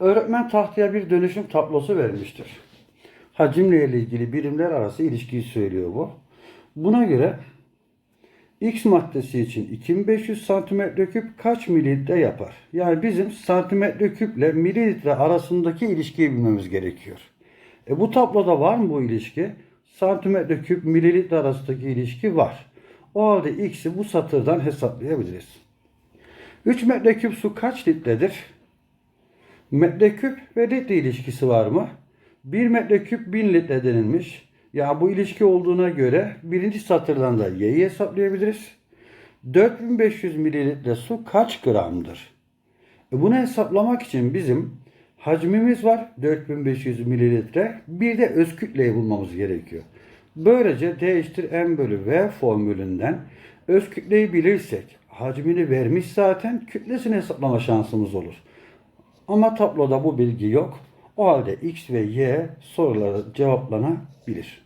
Öğretmen tahtaya bir dönüşüm tablosu vermiştir. Hacimle ile ilgili birimler arası ilişkiyi söylüyor bu. Buna göre X maddesi için 2500 santimetre küp kaç mililitre yapar? Yani bizim santimetre küple mililitre arasındaki ilişkiyi bilmemiz gerekiyor. E bu tabloda var mı bu ilişki? Santimetre küp mililitre arasındaki ilişki var. O halde X'i bu satırdan hesaplayabiliriz. 3 metreküp su kaç litredir? Metreküp ve litre ilişkisi var mı? 1 metreküp 1000 litre denilmiş. Ya bu ilişki olduğuna göre birinci satırdan da y'yi hesaplayabiliriz. 4500 mililitre su kaç gramdır? E bunu hesaplamak için bizim hacmimiz var 4500 mililitre. Bir de öz kütleyi bulmamız gerekiyor. Böylece D eşittir M bölü V formülünden öz kütleyi bilirsek hacmini vermiş zaten kütlesini hesaplama şansımız olur. Ama tabloda bu bilgi yok. O halde X ve Y soruları cevaplanabilir.